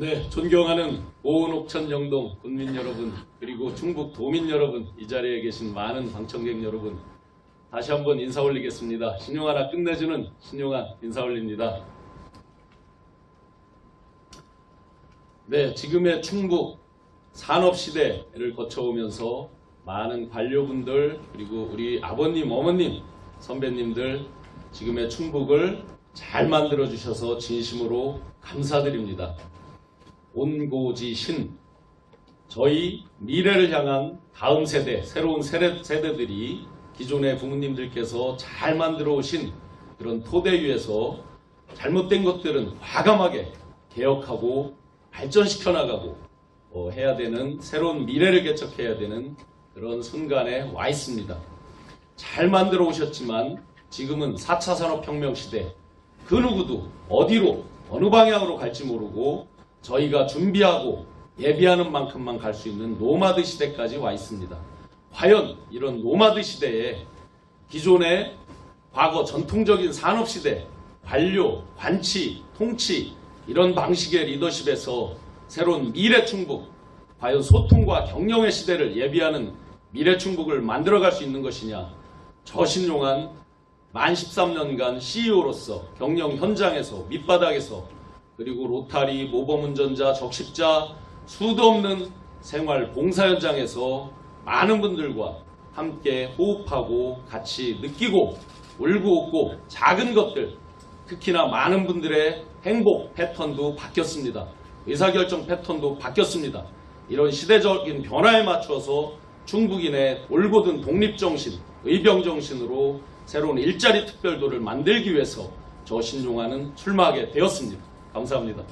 네, 존경하는 오은 옥천 영동 군민 여러분 그리고 중북 도민 여러분 이 자리에 계신 많은 방청객 여러분 다시 한번 인사 올리겠습니다. 신용 하나 끝내주는 신용한 인사 올립니다. 네, 지금의 충북 산업 시대를 거쳐오면서 많은 관료분들 그리고 우리 아버님, 어머님, 선배님들 지금의 충북을 잘 만들어 주셔서 진심으로 감사드립니다. 온고지신 저희 미래를 향한 다음 세대, 새로운 세대, 세대들이 기존의 부모님들께서 잘 만들어 오신 그런 토대 위에서 잘못된 것들은 과감하게 개혁하고 발전시켜 나가고 어, 해야 되는 새로운 미래를 개척해야 되는 그런 순간에 와 있습니다. 잘 만들어 오셨지만 지금은 4차 산업혁명 시대 그 누구도 어디로 어느 방향으로 갈지 모르고 저희가 준비하고 예비하는 만큼만 갈 수 있는 노마드 시대까지 와 있습니다. 과연 이런 노마드 시대에 기존의 과거 전통적인 산업 시대, 관료, 관치, 통치 이런 방식의 리더십에서 새로운 미래 충북, 과연 소통과 경영의 시대를 예비하는 미래 충북을 만들어갈 수 있는 것이냐? 저 신용한 만 13년간 CEO로서 경영 현장에서 밑바닥에서 그리고 로타리, 모범운전자, 적십자 수도 없는 생활 봉사 현장에서 많은 분들과 함께 호흡하고 같이 느끼고 울고 웃고 작은 것들 특히나 많은 분들의 행복 패턴도 바뀌었습니다. 의사결정 패턴도 바뀌었습니다. 이런 시대적인 변화에 맞춰서 중국인의 올곧은 독립정신, 의병정신으로 새로운 일자리 특별도를 만들기 위해서 저 신용화는 출마하게 되었습니다. 감사합니다.